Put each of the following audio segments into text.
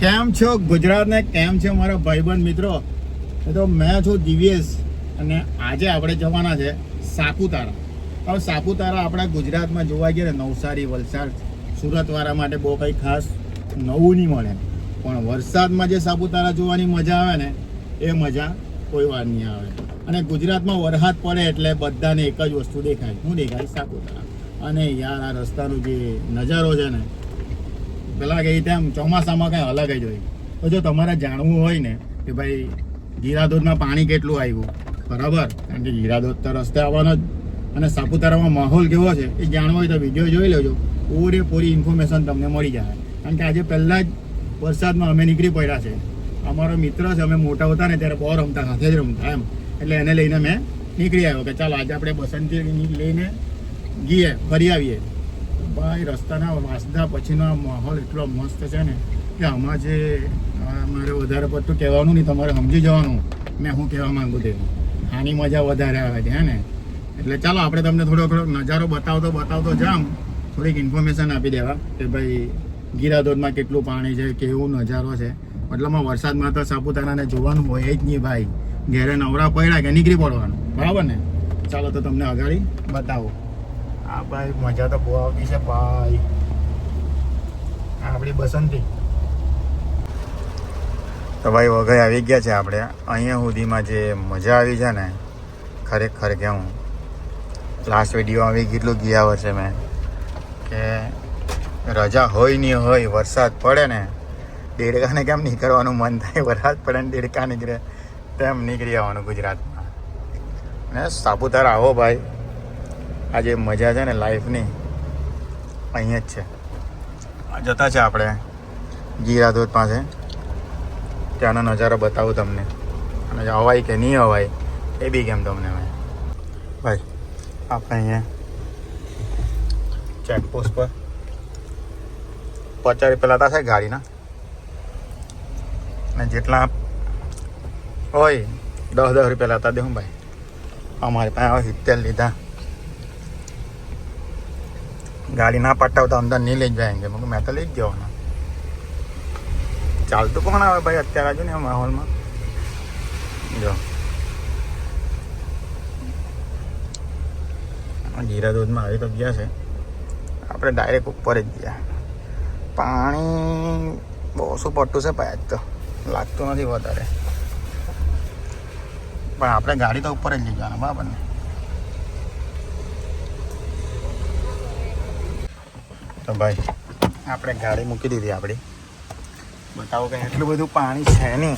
કેમ છો ગુજરાતને? કેમ છે મારા ભાઈબંધ મિત્રો? એ તો મેં છું દિવ્યેશ અને આજે આપણે જવાના છે સાપુતારા. હવે સાપુતારા આપણા ગુજરાતમાં જોવા ગયા ને, નવસારી, વલસાડ, સુરતવાળા માટે બહુ કંઈ ખાસ નવું નહીં મળે. પણ વરસાદમાં જે સાપુતારા જોવાની મજા આવે ને, એ મજા કોઈ વાર નહીં આવે. અને ગુજરાતમાં વરસાદ પડે એટલે બધાને એક જ વસ્તુ દેખાય. શું દેખાય? સાપુતારા. અને યાર, આ રસ્તાનો જે નજારો છે ને પેલા કહી તેમ ચોમાસામાં કઈ અલગ જ હોય. તો જો તમારે જાણવું હોય ને કે ભાઈ ગીરાધોધમાં પાણી કેટલું આવ્યું, બરાબર? કારણ કે ગીરાધોધ તો રસ્તે આવવાનો જ. અને સાપુતારામાં માહોલ કેવો છે એ જાણવો હોય તો વીડિયો જોઈ લેજો. પૂરેપૂરી ઇન્ફોર્મેશન તમને મળી જાય. કારણ કે આજે પહેલાં જ વરસાદમાં અમે નીકળી પડ્યા છે. અમારો મિત્ર છે, અમે મોટા હતા ને ત્યારે બહુ રમતા, સાથે જ રમતા એમ. એટલે એને લઈને મેં નીકળી આવ્યો કે ચાલો આજે આપણે બસંતી લઈને ગઈએ ફરી આવીએ. ભાઈ રસ્તાના વાંસદા પછીનો માહોલ એટલો મસ્ત છે ને કે આમાં જે મારે વધારે પડતું કહેવાનું નહીં, તમારે સમજી જવાનું. મેં હું કહેવા માંગુ તે આની મજા વધારે આવે છે, હે ને? એટલે ચાલો, આપણે તમને થોડો નજારો બતાવતો બતાવતો જામ. થોડીક ઇન્ફોર્મેશન આપી દેવા કે ભાઈ, ગીરાધોધમાં કેટલું પાણી છે, કેવું નજારો છે. મતલબમાં વરસાદમાં તો સાપુતારાને જોવાનું હોય જ નહીં ભાઈ. ઘેરે નવરા પડ્યા કે નીકળી પડવાનું. બરાબર ને? ચાલો, તો તમને અગાડી બતાવો. આ ભાઈ, મજા તો બહુ આવતી છે, ભાઈ. આપણી બસંતી. તો ભાઈ, વઘઈ આવી ગયા છે આપણે. અહીંયા સુધીમાં જે મજા આવી છે ને, ખરેખર કે હું લાસ્ટ વીડિયો આવી કેટલું ગયા વર્ષે મેં. કે રજા હોય નહીં હોય, વરસાદ પડે ને, દેડકાને કેમ નીકળવાનું મન થાય? વરસાદ પડે ને દેડકા નીકળે, તેમ નીકળી આવવાનું ગુજરાતમાં. ને સાપુતારા આવો ભાઈ. આ જે મજા છે ને લાઈફની અહીંયા જ છે. જતા છે આપણે. ગીરાધોધ પાસે. ત્યાંનો નજારો બતાવું તમને. અને અવાય કે નહીં અવાય, એ બી કેમ તમને મેં ભાઈ, આપણે અહીંયા ચેકપોસ્ટ પર. પચાસ રૂપિયા લાતા છે ગાડીના. અને જેટલા હોય દસ દસ રૂપિયા લાતા દેવું ભાઈ. અમારી પાસે સિત્તેર લીધા. ગાડી ના પટાવતા અંદર નહીં લઈ જાય કે મેં તો લઈ જ જવાના ચાલતું કોણ આવે ભાઈ અત્યારે આજુ ને માહોલમાં જો જીરા દૂધમાં આવી તો ગયા છે આપણે ડાયરેક્ટ ઉપર જ ગયા પાણી બહુ શું પડતું છે ભાઈ આજ તો લાગતું નથી વધારે પણ આપણે ગાડી તો ઉપર જ લઈ જવાના બરાબર ને તો ભાઈ, આપણે ગાડી મૂકી દીધી આપણી. બતાવો કે એટલું બધું પાણી છે નહીં.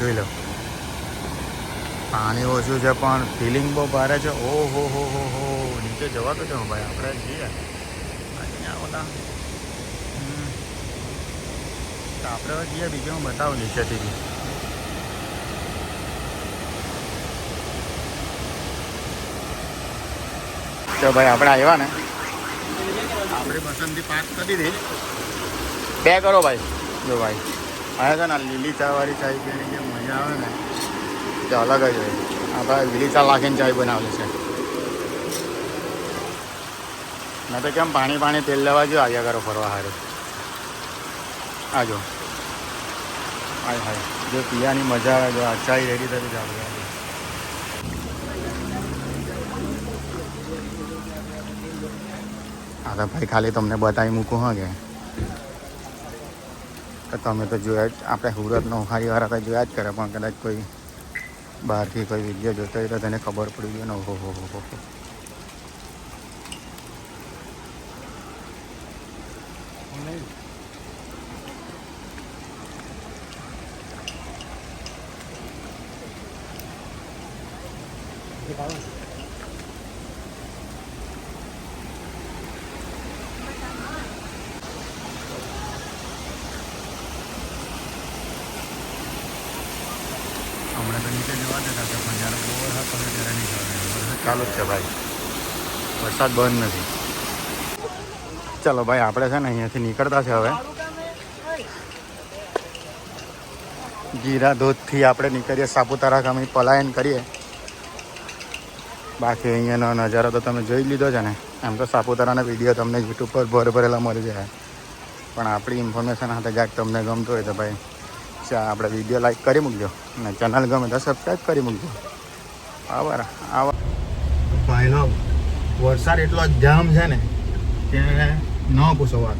જોઈ લો. પાણી ઓછું છે, પણ ફિલિંગ બહુ ભારે છે. ઓ હો હો હો હો. નીચે જવાતું છે ભાઈ, આપણે જઈએ તો આપણે હવે જઈએ બીજું હું બતાવું નીચેથી. બી તો ભાઈ આપણે આવ્યા ને? આપણી પસંદગી પાસ કરી દીધી. બે કરો ભાઈ. જો ભાઈ. આ છે ને લીલી ચાવાળી ચાય પીવાની જે મજા આવે ને તે અલગ જ હોય. આપણે લીલી ચા લાખીને ચાય બનાવેલી છે. મેં તો કેમ પાણી પાણી તેલ લેવા જો આવ્યા કરો ફરવા હારે. આજો હાય હાય. જો પીવાની મજા આવે, જો ચાય રેડી થતી છે આપણે હા તો ભાઈ ખાલી તમને બતાવી મૂકું, હા કે? તમે તો જોયા જ, આપણે સુરતનો હારીવાળા તો જોયા જ કરે, પણ કદાચ કોઈ બહારથી કોઈ વીડિયો જોતો હોય તો તેને ખબર પડી ગયો ને ઓહો હો હો હો હો હમણાં તો નીચે જવા દેતા હતા પણ જ્યારે બહુ વરસાદ પડે ત્યારે નહીં જવા વરસાદ ચાલુ જ છે ભાઈ વરસાદ બંધ નથી ચલો ભાઈ, આપણે છે ને અહીંયાથી નીકળતા છે હવે. ગીરા ધોધથી આપણે નીકળીએ, સાપુતારા ગામે પલાયન કરીએ. બાકી અહીંયાનો નજારો તો તમે જોઈ લીધો છે ને. એમ તો સાપુતારાના વીડિયો તમને યુટ્યુબ પર ભર ભરેલા મળી જાય. પણ આપણી ઇન્ફોર્મેશન સાથે ક્યાંક તમને ગમતું હોય તો ભાઈ, ચા આપણે વીડિયો લાઈક કરી મૂકજો અને ચેનલ ગમે તો સબસ્ક્રાઈબ કરી મૂકજો. બરાબર આવા ભાઈનો વરસાદ એટલો જામ છે ને કે ન પૂછો વાત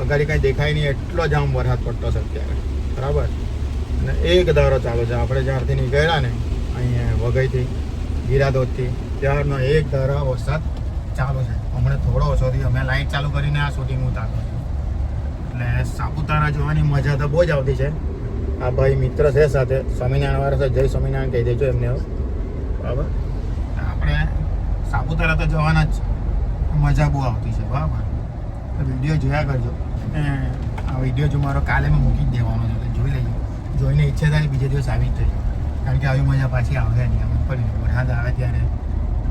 અગાડી કાંઈ દેખાય નહીં, એટલો જામ વરસાદ પડતો છે અત્યારે. બરાબર? અને એક ધારો ચાલુ છે, આપણે જ્યારથી નીકળ્યા ને, અહીંયા વઘઈથી ગીરાધોધથી ત્યારનો એક ધારો વરસાદ ચાલુ છે. હમણાં થોડો ઓછો થયો, અમે લાઇટ ચાલુ કરીને આ શૂટિંગ ઉતારતો એટલે સાપુતારા જોવાની મજા તો બહુ જ આવતી છે. આ ભાઈ મિત્ર છે સાથે, સ્વામિનારાયણ વાળા જય સ્વામિનારાયણ કહી દેજો એમને બરાબર? આપણે સાપુતારા તો જવાના જ મજા બહુ આવતી છે, બરાબર? વીડિયો જોયા કરજો. આ વીડિયો જો મારો કાલે મેં મૂકી જ દેવાનો છે જોઈ લેજો. જોઈને ઈચ્છા થાય બીજા દિવસ આવી જ જજો. કારણ કે આવી મજા પાછી આવે નહીં અમે પણ વરસાદ આવે ત્યારે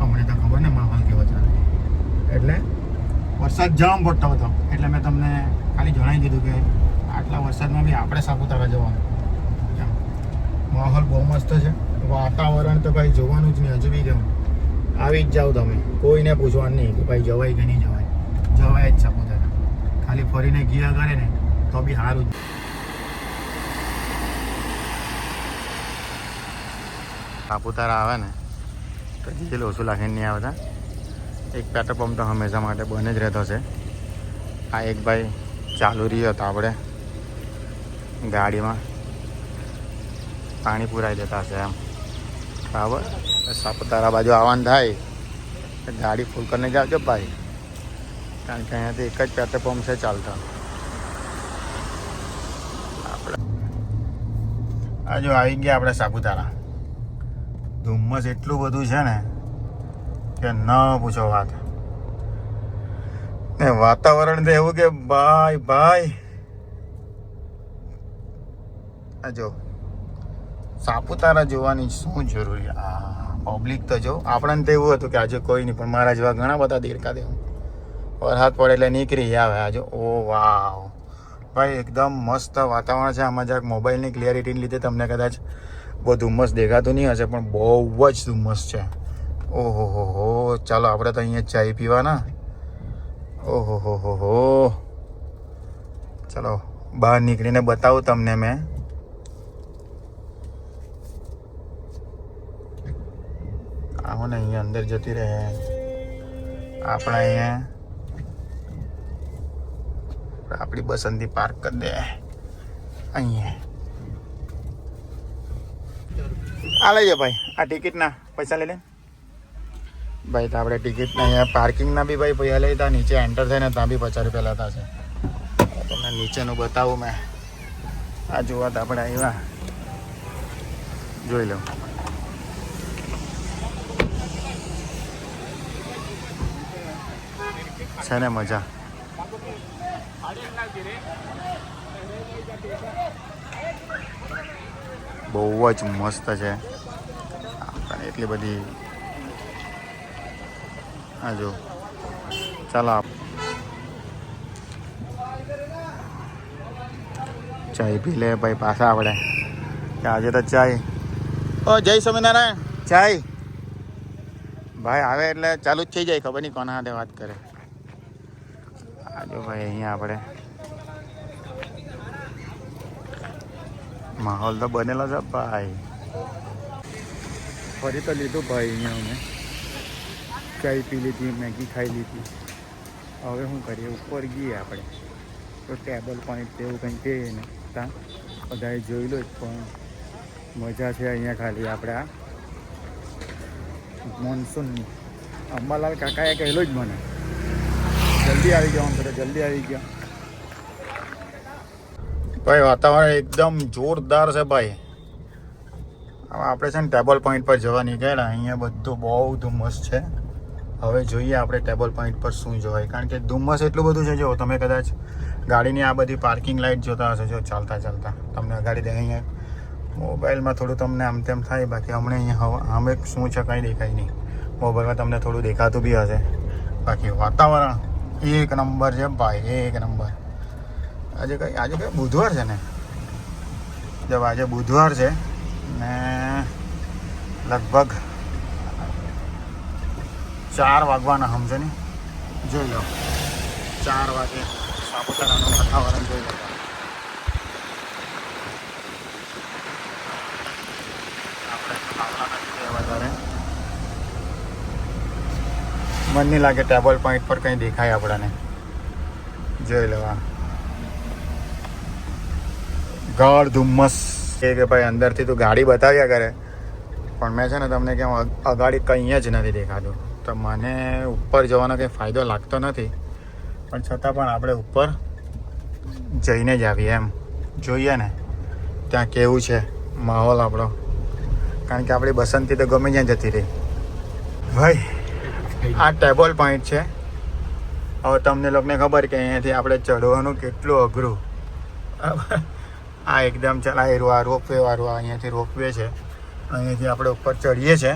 અમને તો ખબર ને માહોલ કેવો ચાલે. એટલે વરસાદ જામ પડતો હતો. એટલે મેં તમને ખાલી જણાવી દીધું કે આટલા વરસાદમાં બી આપણે સાપુતારા જવાનું. માહોલ બહુ મસ્ત છે. વાતાવરણ તો ભાઈ જોવાનું જ નહીં હજુ બી કેમ આવી જ જાઓ તમે. કોઈને પૂછવાનું નહીં કે ભાઈ જવાય કે નહીં જવાય. જવાય જ સાપુતારા. ખાલી ફરીને ગયા કરે ને, તો બી સારું સાપુતારા આવે ને, તો ડીઝલ ઓછું લાગીને નહીં આવતા. એક પેટ્રોલ પંપ તો હંમેશા માટે બને જ રહેતો છે. આ એક ભાઈ ચાલુ રહ્યો હતો આપણે ગાડીમાં પાણી પુરાઈ દેતા હશે એમ. બરાબર? સાપુતારા બાજુ આવવાનું થાય. ગાડી ફૂલ કરીને જાવજો ભાઈ. કારણ કે અહીંયાથી એક જ પેટ્રોલ પંપ છે, ચાલતા. આપણે આવી ગયા આપણે સાપુતારા. ધુમ્મસ એટલું બધું છે ને કે ન પૂછો વાત. ને વાતાવરણ તો એવું કે ભાઈ ભાઈ. આ જો, સાપુતારા જોવાની શું જરૂરી આ પબ્લિક તો જો, આપણને તો એવું હતું કે આજે કોઈ નહીં, પણ મારા જેવા ઘણા બધા દેડકા દે વરસાદ પડે એટલે નીકળી આવે. આજે ઓ, વાવ. ભાઈ, એકદમ મસ્ત વાતાવરણ છે. આમાં જરાક મોબાઈલની ક્લિયરિટીને લીધે તમને કદાચ બહુ ધુમ્મસ દેખાતું નહીં હશે, પણ બહુ જ ધુમ્મસ છે. ઓહો હો હો ચાલો, આપણે તો અહીંયા ચાય પીવાના. ઓહો હો હો હો ચલો, બહાર નીકળીને બતાવું તમને મેં. આવો ને, અહીંયા અંદર જતી રહે. આપણે અહીંયા આપણી બસંતી પાર્ક કરી દે. અહીંયા. આ લઈએ ભાઈ, આ ટિકિટના પૈસા લઈ લે. ભાઈ, તો આપણે ટિકિટના અહીંયા પાર્કિંગના બી ભાઈ પૈસા લઈ ત્યાં નીચે એન્ટર થઈને ત્યાં બી પચાસ રૂપિયા લેતા છે તમને નીચેનું બતાવું મેં. આ જોવા તો આપણે આવ્યા જોઈ લઉં. છે ને મજા. બહુ જ મસ્ત છે. એટલી બધી હા જો ચાલો આપ ચાય પી લે ભાઈ પાછા આવડે આજે તો ચાય ઓ જય સ્વામિનારાયણ. ચાય? ભાઈ આવે એટલે ચાલુ જ થઈ જાય ખબર નહીં કોના સાથે વાત કરે. ભાઈ અહીંયા આપણે. માહોલ તો બનેલો છે ભાઈ. ફરી તો લીધું ભાઈ અહીંયા અમે. ચાય પી લીધી, મેગી ખાઈ લીધી. હવે શું કરીએ, ઉપર ગઈએ આપણે. તો ટેબલ પોઈન્ટ તેવું કંઈ કહે ને ત્યાં બધાએ જોઈ લો પણ મજા છે અહીંયા ખાલી આપણે આ. મોન્સૂનની. અંબાલાલ કાકાએ કહેલું જ મને. જલ્દી આવી ગયો, આમ જલ્દી આવી ગયો. ભાઈ, વાતાવરણ એકદમ જોરદાર છે ભાઈ. હવે આપણે છે ને ટેબલ પોઈન્ટ પર જવા નીકળ્યા, અહીંયા બધું બહુ ધુમ્મસ છે. હવે જોઈએ આપણે ટેબલ પોઈન્ટ પર શું જોવાય, કારણ કે ધુમ્મસ એટલું બધું છે, જો તમે કદાચ ગાડીની આ બધી પાર્કિંગ લાઇટ જોતા હશો, જો ચાલતા ચાલતા, તમને અગાડી દે અહીંયા. મોબાઈલમાં થોડું તમને આમ તેમ થાય, બાકી હમણાં અહીંયા હવા અમે શું છે, કંઈ દેખાય નહીં. મોબાઈલમાં તમને થોડું દેખાતું બી હશે. બાકી વાતાવરણ એક નંબર છે ભાઈ, એક નંબર. આજે કઈ આજે કઈ બુધવાર છે ને? જો આજે બુધવાર છે ને લગભગ ચાર વાગવાના સમજો ને? જોઈ લો. ચાર વાગે સાપુતારાનું વાતાવરણ જોઈ લો આપણે ખાવાના નથી વધારે મન નહીં લાગે ટેબલ પોઈન્ટ પર કંઈ દેખાય આપણને. જોઈ લેવા. ગાઢ ધુમ્મસ કે કે ભાઈ અંદરથી તું ગાડી બતાવ્યા કરે. પણ મેં છે ને તમને કે અગાડી કંઈ જ નથી દેખાતું. તો મને ઉપર જવાનો કંઈ ફાયદો લાગતો નથી. પણ છતાં પણ આપણે ઉપર જઈને જ આવીએ એમ. જોઈએ ને, ત્યાં કેવું છે માહોલ આપણો. કારણ કે આપણી બસંતી તો ગમે ત્યાં જતી રહી. ભાઈ આ ટેબલ પોઈન્ટ છે. હવે તમને લોકોને ખબર કે અહીંયાથી આપણે ચડવાનું કેટલું અઘરું. આ એકદમ ચલાવેલું આ રોપવે વાળું અહીંયાથી રોપવે છે. અહીંયાથી આપણે ઉપર ચડીએ છીએ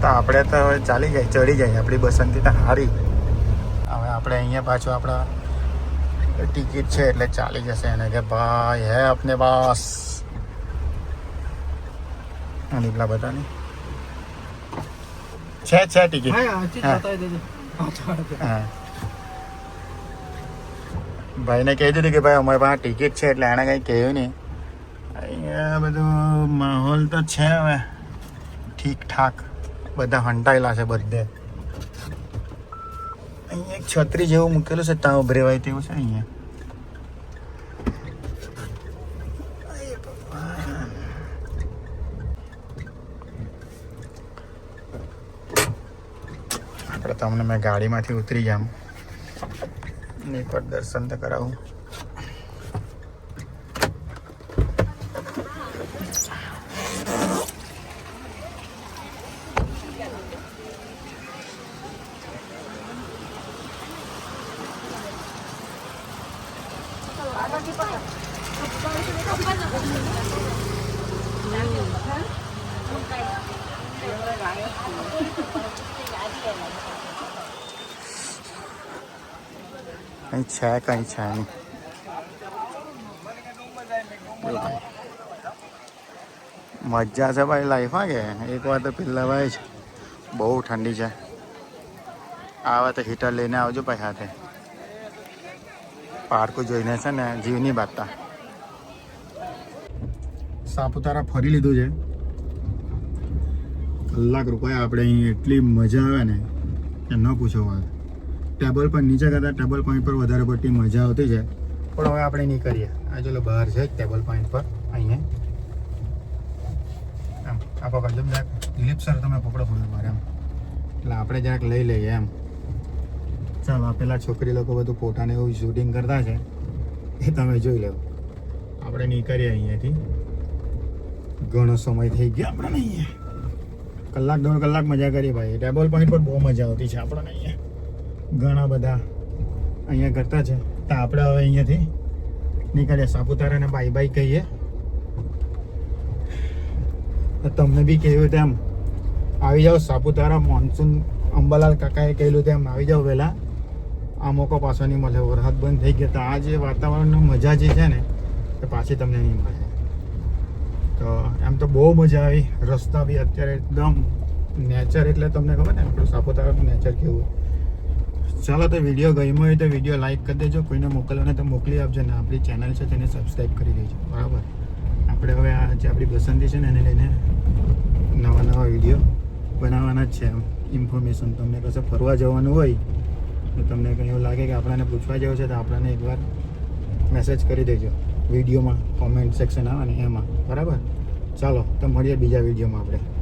તો આપણે તો હવે ચાલી જાય, ચડી જાય. આપણી બસંતી તો હારી. હવે આપણે અહીંયા પાછું આપણા ટિકિટ છે એટલે ચાલી જશે એને કે ભાઈ હે આપને પાસ. પેલા બધાની. છે છે ટિકિટ. ભાઈને કહી દીધું કે ભાઈ અમારી પાસે ટિકિટ છે એટલે એણે કંઈ કહ્યું નહીં. અહીંયા બધું માહોલ તો છે હવે. ઠીક ઠાક બધા હંટાયેલા છે બધે. અહીંયા એક છત્રી જેવું મૂકેલું છે ત્યાં ઊભી તેવું છે અહીંયા. આપણે તમને મેં ગાડીમાંથી ઉતરી જામ નહીં, પણ દર્શન તો કરાવું. કંઈ છે કંઈ છે નહીં બોલો ભાઈ. મજા છે ભાઈ લાઈફમાં કે એક વાર તો પેલા ભાઈ છે બહુ ઠંડી છે આવે તો હીટર લઈને આવજો ભાઈ સાથે પાર્કું જોઈને છે ને જીવની બાતા સાપુતારા ફરી લીધું છે. કલાક રોકાયા આપણે અહીં એટલી મજા આવે ને કે ન પૂછો વાત. ટેબલ પર નીચે કરતાં ટેબલ પોઈન્ટ પર વધારે પડતી મજા આવતી છે. પણ હવે આપણે નહીં કરીએ. આ ચલો બહાર છે ટેબલ પોઈન્ટ પર. અહીંયા. આમ, આ પકડ જેમ જરાક. દિલીપ સર તમે પકડો પડે મારે એમ. એટલે આપણે જરાક લઈ લઈએ, એમ. ચાલો પેલા છોકરી લોકો બધું પોતાને એવું શૂટિંગ કરતા છે, એ તમે જોઈ લો. આપણે નહીં કરીએ અહીંયાથી. ઘણો સમય થઈ ગયો આપણને અહીંયા. કલાક દોઢ કલાક મજા કરીએ ભાઈ. ટેબલ પોઈન્ટ પર બહુ મજા આવતી છે આપણને અહીંયા. ઘણા બધા અહીંયા કરતા છે. તો આપણે હવે અહીંયાથી નીકળ્યા સાપુતારાને બાય બાય કહીએ. તમને બી કહ્યું તેમ, આવી જાઓ સાપુતારા મોન્સૂન અંબાલાલ કાકાએ કહેલું તેમ, આવી જાઓ વહેલા. આ મોકો પાછો નહીં મળે, વરસાદ બંધ થઈ ગયો, તો આ જે વાતાવરણની મજા જે છે ને, એ પાછી તમને નહીં મળે. તો એમ તો બહુ મજા આવી. રસ્તા બી અત્યારે એકદમ નેચર એટલે તમને ખબર ને આપણું સાપુતારાનું નેચર કેવું. ચાલો તો વીડિયો ગમ્યો હોય તો વીડિયો લાઈક કરી દેજો. કોઈને મોકલવાને તો મોકલી આપજો ને આપણી ચેનલ છે તેને સબસ્ક્રાઈબ કરી દેજો બરાબર? આપણે હવે આ જે આપણી પસંદી છે ને, એને લઈને નવા નવા વીડિયો બનાવવાના જ છે. ઇન્ફોર્મેશન તમને કશે ફરવા જવાનું હોય તો તમને કંઈ એવું લાગે કે આપણને પૂછવા જેવું છે તો આપણને એકવાર મેસેજ કરી દેજો વિડીયોમાં કોમેન્ટ સેક્શન આવે ને એમાં. બરાબર? ચાલો, તો મળીએ બીજા વિડીયોમાં આપણે.